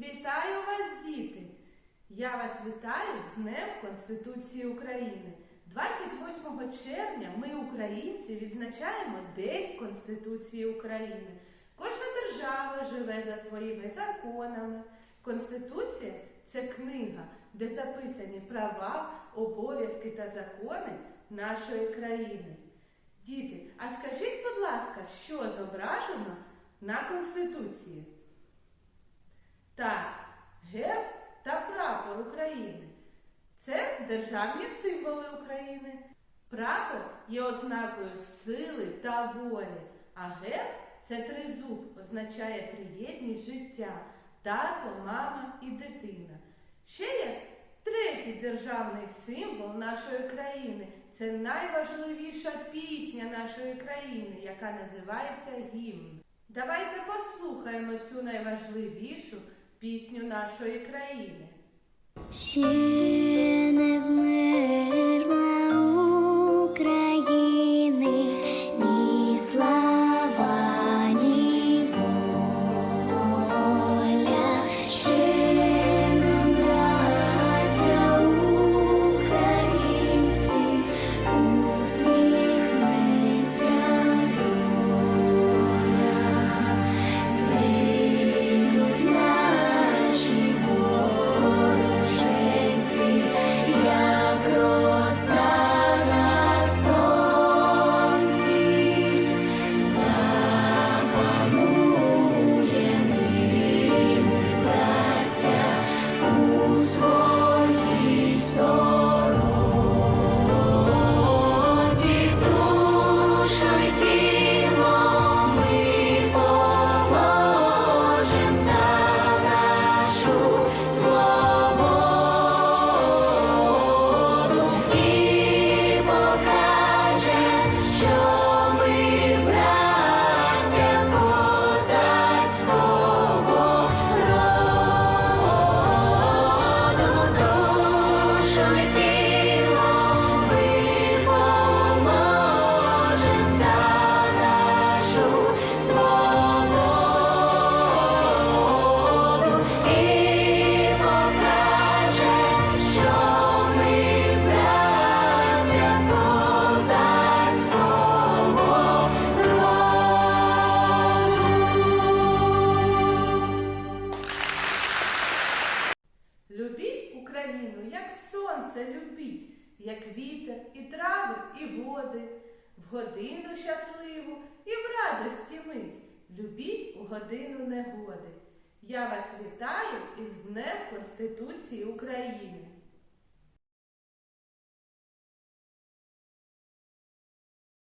Вітаю вас, діти! Я вас вітаю з Днем Конституції України. 28 червня ми, українці, відзначаємо День Конституції України. Кожна держава живе за своїми законами. Конституція це книга, де записані права, обов'язки та закони нашої країни. Діти, а скажіть, будь ласка, що зображено на Конституції? Так, герб та прапор України. Це державні символи України. Прапор є ознакою сили та волі, а герб це тризуб, означає триєдність життя, тато, мама і дитина. Ще є третій державний символ нашої країни. Це найважливіша пісня нашої країни, яка називається гімн. Давайте послухаємо цю найважливішу пісню нашої країни. У Україну, як сонце любіть, як вітер, і трави, і води, в годину щасливу і в радості мить. Любіть у годину негоди. Я вас вітаю із Днем Конституції України.